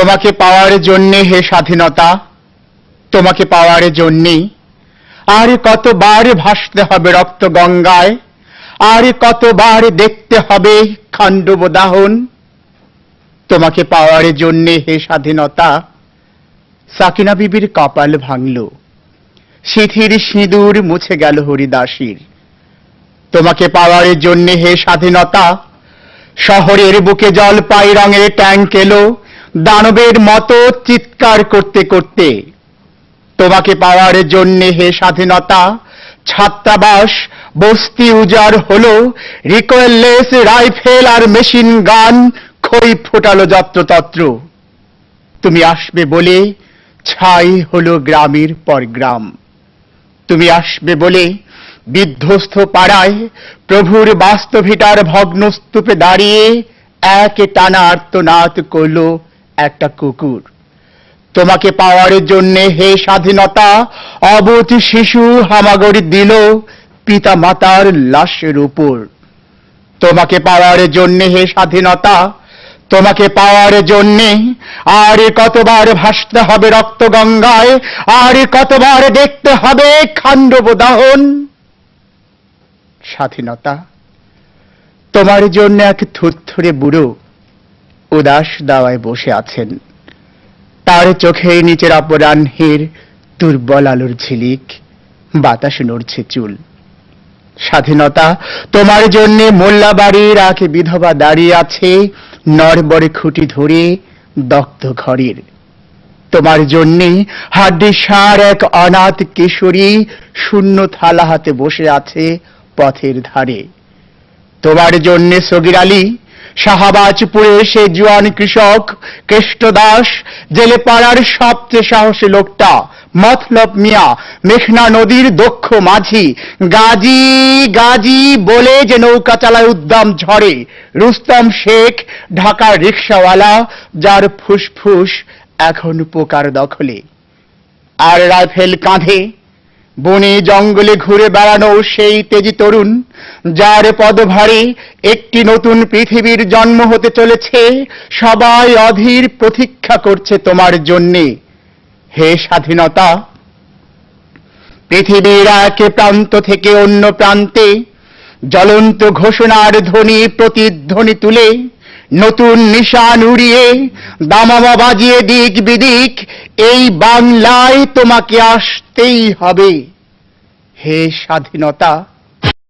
তোমাকে পাওয়ার জন্যে হে স্বাধীনতা, তোমাকে পাওয়ার জন্যে আর কতবার ভাসতে হবে রক্ত গঙ্গায়, আর কতবার দেখতে হবে খান্ডব দাহন। তোমাকে পাওয়ার জন্যে হে স্বাধীনতা, সাকিনা বিবির কপাল ভাঙল, সিথির সিঁদুর মুছে গেল হরিদাসীর। তোমাকে পাওয়ার জন্যে হে স্বাধীনতা, শহরের বুকে জলপাই রঙের ট্যাঙ্ক এলো দানবের মতো চিৎকার করতে করতে। তোমাকে পাওয়ার জন্যে হে স্বাধীনতা, ছাত্রাবাস, বস্তি উজাড় হল, রিকোয়েললেস রাইফেল আর মেশিন গান, খই ফোটালো যত্রতত্র। তুমি আসবে বলে ছাই হলো গ্রামের পর গ্রাম। তুমি আসবে বলে বিধ্বস্ত পাড়ায় প্রভুর বাস্তভিটার ভগ্ন স্তূপে দাঁড়িয়ে এক টানা আর্তনাদ করল একটা কুকুর। তোমাকে পাওয়ার জন্যে হে স্বাধীনতা, অবধি শিশু হামাগড়ি দিল পিতা মাতার লাশের উপর। তোমাকে পাওয়ার জন্যে হে স্বাধীনতা, তোমাকে পাওয়ার জন্যে আর কতবার ভাসতে হবে রক্ত গঙ্গায়, আর কতবার দেখতে হবে খান্ডব দাহন। স্বাধীনতা, তোমার জন্য এক থুরথুরে বুড়ো উদাস দাওয়ায় বসে আছেন। তার চোখে নিচের অপরাহ্নের দুর্বল আলোর ঝিলিক, বাতাস নড়ছে চুল। স্বাধীনতা তোমার জন্যে মোল্লাবাড়ির আগে বিধবা দাঁড়িয়ে আছে নরবরে খুঁটি ধরে দগ্ধ ঘরের। তোমার জন্যে হাড্ডি সার এক অনাথ কিশোরী শূন্য থালা হাতে বসে আছে পথের ধারে। তোমার জন্যে সগির আলী শাহাবাজপুরে সে জুয়ান কৃষক কেষ্টদাস জেলে পাড়ার সবচেয়ে সাহসী লোকটা মতলব মিয়া, মেঘনা নদীর দক্ষ মাঝি। গাজী গাজী বলে যে নৌকা চালায় উদ্দাম ঝড়ে। রুস্তম শেখ ঢাকার রিক্সাওয়ালা, যার ফুসফুস এখন পোকার দখলে। আর রাইফেল কাঁধে বনে জঙ্গলে ঘুরে বেড়ানো সেই তেজি তরুণ, যার পদভারে একটি নতুন পৃথিবীর জন্ম হতে চলেছে, সবাই অধীর প্রতীক্ষা করছে তোমার জন্যে। হে স্বাধীনতা! পৃথিবীর এক প্রান্ত থেকে অন্য প্রান্তে জ্বলন্ত ঘোষণার ধ্বনি প্রতিধ্বনি তুলে নতুন নিশান উড়িয়ে দামামা বাজিয়ে দিক বিদিক এই বাংলায় তোমাকে আসতেই হবে। হে স্বাধীনতা